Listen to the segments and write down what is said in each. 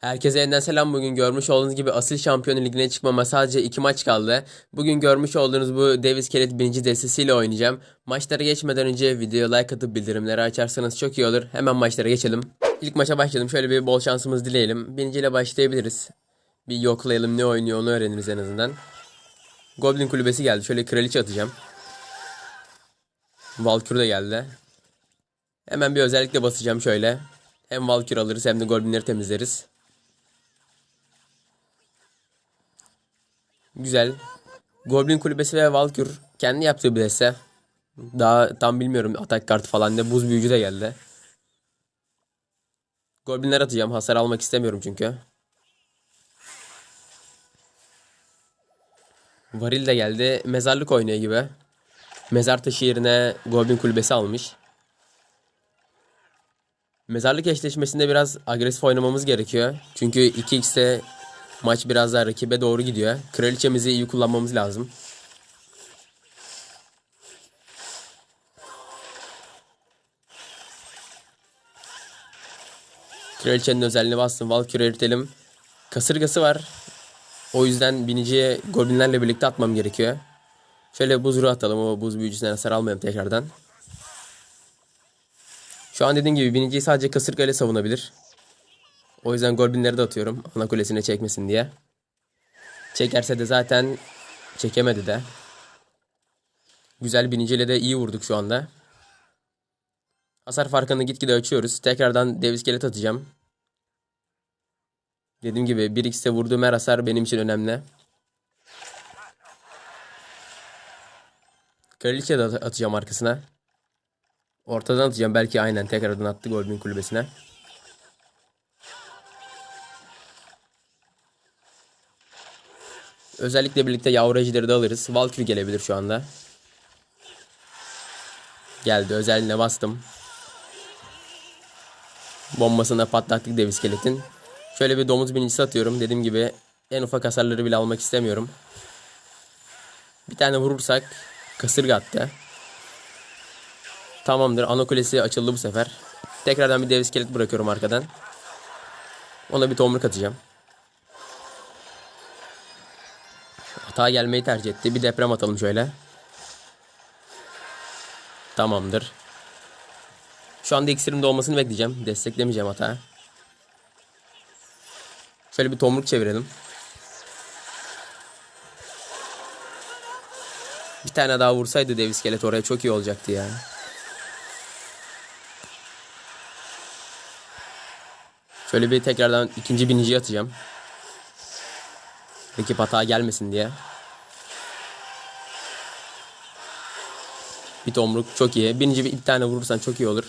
Herkese yeniden selam. Bugün görmüş olduğunuz gibi Asil Şampiyonu Ligi'ne çıkmama sadece iki maç kaldı. Bugün görmüş olduğunuz bu Davis Kelet birinci destesiyle oynayacağım. Maçlara geçmeden önce videoya like atıp bildirimleri açarsanız çok iyi olur. Hemen maçlara geçelim. İlk maça başladım. Şöyle bir bol şansımız dileyelim. Birinciyle başlayabiliriz. Bir yoklayalım ne oynuyor onu öğreniriz en azından. Goblin kulübesi geldi. Şöyle kraliçe atacağım. Valkür de geldi. Hemen bir özellikle basacağım şöyle. Hem Valkür alırız hem de Goblinleri temizleriz. Güzel. Goblin kulübesi ve Valkür kendi yaptığı bir deste. Daha tam bilmiyorum atak kartı falan ne buz büyücü de geldi. Goblinler atacağım. Hasar almak istemiyorum çünkü. Varil de geldi. Mezarlık oynuyor gibi. Mezar taşı yerine Goblin kulübesi almış. Mezarlık eşleşmesinde biraz agresif oynamamız gerekiyor. Çünkü 2x'te maç biraz daha rakibe doğru gidiyor. Kraliçemizi iyi kullanmamız lazım. Kraliçenin özelliğini bastım. Valkyrie eritelim. Kasırgası var. O yüzden biniciye goblinlerle birlikte atmam gerekiyor. Şöyle buz ruhu atalım. O buz büyücüsünden hasar almayalım tekrardan. Şu an dediğim gibi biniciyi sadece kasırga ile savunabilir. O yüzden goblinleri de atıyorum. Ana kulesine çekmesin diye. Çekerse de zaten çekemedi de. Güzel biniciyle de iyi vurduk şu anda. Hasar farkını gitgide açıyoruz. Tekrardan dev iskelet atacağım. Dediğim gibi 1x'te vurduğum her hasar benim için önemli. Kraliçe de at- atacağım arkasına. Ortadan atacağım. Belki aynen tekrardan attı Goblin kulübesine. Özellikle birlikte yavru ejderi de alırız. Valkyrie gelebilir şu anda. Geldi. Özelliğine bastım. Bombasına patlattık dev iskeletin. Şöyle bir domuz binicisi atıyorum. Dediğim gibi en ufak hasarları bile almak istemiyorum. Bir tane vurursak kasırga attı. Tamamdır. Ana kulesi açıldı bu sefer. Tekrardan bir dev iskelet bırakıyorum arkadan. Ona bir tomruk atacağım. Hata gelmeyi tercih etti. Bir deprem atalım şöyle. Tamamdır. Şu anda iksirim dolmasını bekleyeceğim. Desteklemeyeceğim hata. Şöyle bir tomruk çevirelim. Bir tane daha vursaydı dev iskelet oraya çok iyi olacaktı ya. Şöyle bir tekrardan ikinci biniciyi atacağım. Rakip hata gelmesin diye. Bir tomruk çok iyi. Bininci bir tane vurursan çok iyi olur.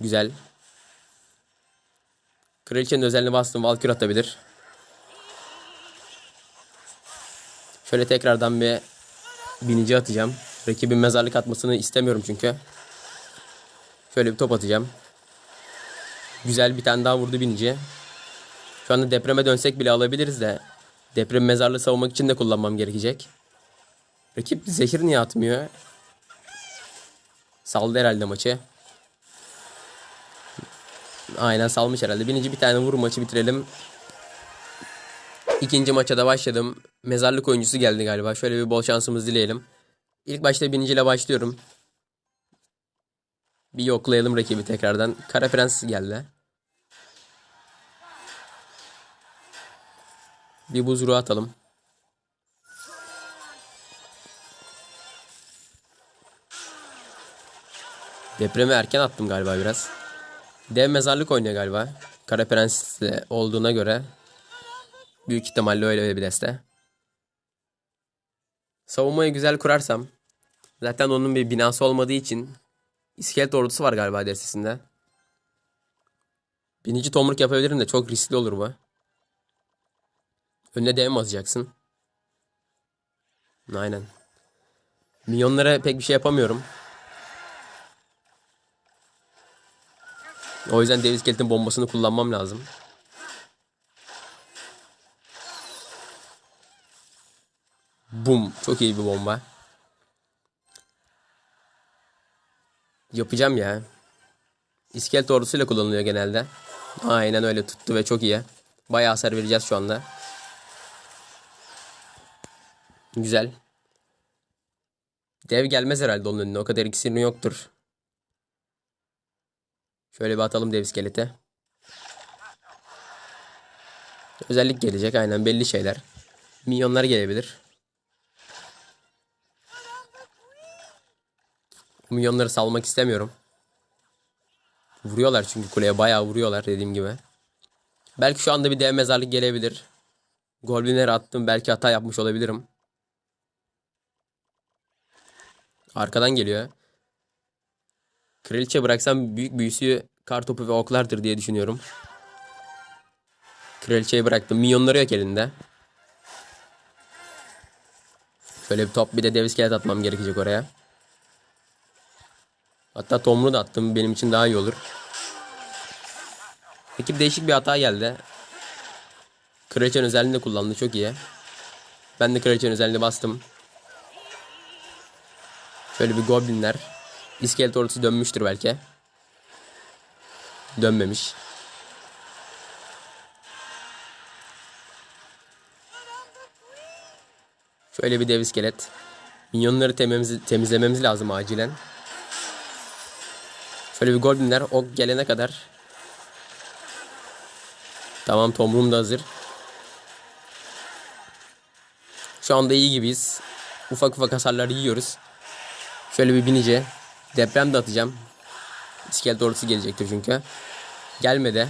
Güzel. Kraliçenin özelliğini bastım. Valkür atabilir. Şöyle tekrardan bir binici atacağım. Rakibin mezarlık atmasını istemiyorum çünkü. Şöyle bir top atacağım. Güzel bir tane daha vurdu binici. Şu anda depreme dönsek bile alabiliriz de deprem mezarlığı savunmak için de kullanmam gerekecek. Rakip zehir niye atmıyor? Saldı herhalde maçı. Aynen salmış herhalde. Birinci bir tane vur maçı bitirelim. İkinci maça da başladım. Mezarlık oyuncusu geldi galiba. Şöyle bir bol şansımız dileyelim. İlk başta birinciyle başlıyorum. Bir yoklayalım rakibi tekrardan. Kara Prens geldi. Bir buz ruhu atalım. Depremi erken attım galiba biraz. Dev mezarlık oynuyor galiba. Kara Prens olduğuna göre. Büyük ihtimalle öyle bir deste. Savunmayı güzel kurarsam. Zaten onun bir binası olmadığı için. İskelet ordusu var galiba destesinde. Binici tomruk yapabilirim de çok riskli olur bu. Önüne mi atacaksın? Aynen. Minyonlara pek bir şey yapamıyorum. O yüzden dev iskeletin bombasını kullanmam lazım. Bum. Çok iyi bir bomba. Yapacağım ya. İskelet ordusuyla kullanılıyor genelde. Aynen öyle tuttu ve çok iyi. Bayağı hasar vereceğiz şu anda. Güzel. Dev gelmez herhalde onun önüne. O kadar iksirin yoktur. Şöyle bir atalım dev iskelete. Özellik gelecek aynen belli şeyler. Minyonlar gelebilir. Bu Minyonları salmak istemiyorum. Vuruyorlar çünkü kuleye bayağı vuruyorlar dediğim gibi. Belki şu anda bir dev mezarlık gelebilir. Goblinleri attım belki hata yapmış olabilirim. Arkadan geliyor. Kraliçe bıraksam büyük büyüsü kartopu ve oklardır diye düşünüyorum. Kraliçeyi bıraktım. Minyonları yok elinde. Şöyle bir top bir de dev iskelet atmam gerekecek oraya. Hatta tomru da attım. Benim için daha iyi olur. Ekip değişik bir hata geldi. Kraliçenin özelliğini kullandı. Çok iyi. Ben de kraliçenin özelliğini bastım. Şöyle bir goblinler. İskelet ordusu dönmüştür belki. Dönmemiş. Şöyle bir dev iskelet. Minyonları tememiz, temizlememiz lazım acilen. Şöyle bir goblinler ok gelene kadar. Tamam tomrum da hazır. Şu anda iyi gibiyiz. Ufak ufak hasarlar yiyoruz. Şöyle bir binice. Deprem de atacağım. İskelet ordusu gelecektir çünkü. Gelmedi.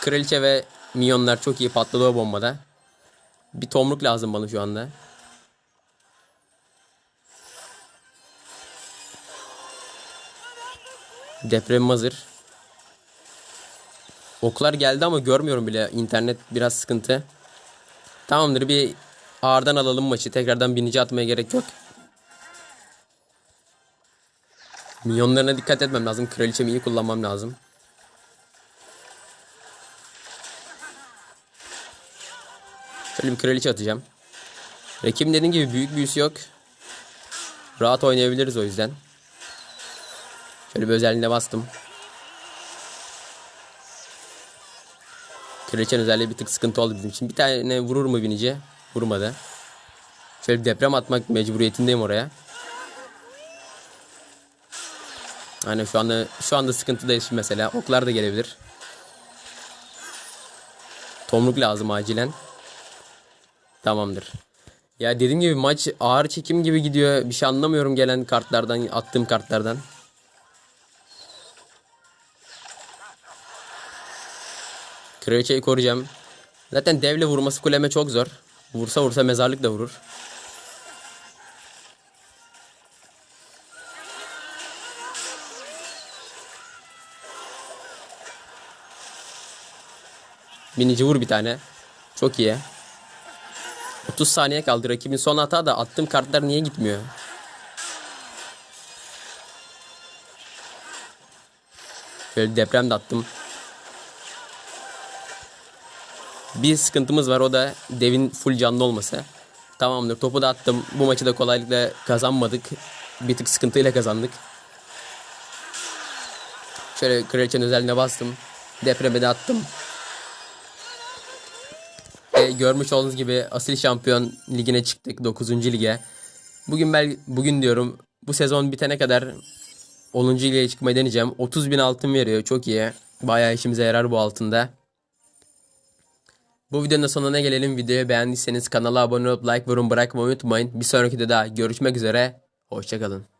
Kraliçe ve minyonlar çok iyi patladı o bombada. Bir tomruk lazım bana şu anda. Deprem hazır. Oklar geldi ama görmüyorum bile. İnternet biraz sıkıntı. Tamamdır bir ağırdan alalım maçı. Tekrardan binici atmaya gerek yok. Minyonlarına dikkat etmem lazım. Kraliçemi iyi kullanmam lazım. Şöyle bir kraliçe atacağım. Rakibin dediğim gibi büyük büyüsü yok. Rahat oynayabiliriz o yüzden. Şöyle bir özelliğine bastım. Kraliçenin özelliği bir tık sıkıntı oldu bizim için. Bir tane vurur mu binici? Vurmadı. Şöyle bir deprem atmak mecburiyetindeyim oraya. Hani şu anda şu anda sıkıntıdayız mesela. Oklar da gelebilir. Tomruk lazım acilen. Tamamdır. Ya dediğim gibi maç ağır çekim gibi gidiyor. Bir şey anlamıyorum gelen kartlardan, attığım kartlardan. Kraliçeyi koruyacağım. Zaten devle vurması kuleme çok zor. Vursa vursa mezarlık da vurur. Binici vur bir tane. Çok iyi. 30 saniye kaldı. Rakibin son hata da attığım kartlar niye gitmiyor? Şöyle deprem de attım. Bir sıkıntımız var o da devin full canlı olması. Tamamdır topu da attım. Bu maçı da kolaylıkla kazanmadık. Bir tık sıkıntıyla kazandık. Şöyle kraliçenin özelliğine bastım. Depreme de attım. Görmüş olduğunuz gibi asil şampiyon ligine çıktık 9. lige. Bugün ben bugün diyorum bu sezon bitene kadar 10. lige çıkmayı deneyeceğim. 30 bin altın veriyor çok iyi. Bayağı işimize yarar bu altında. Bu videonun sonuna gelelim. Videoyu beğendiyseniz kanala abone olup like yorum bırakmayı unutmayın. Bir sonraki videoda görüşmek üzere. Hoşçakalın.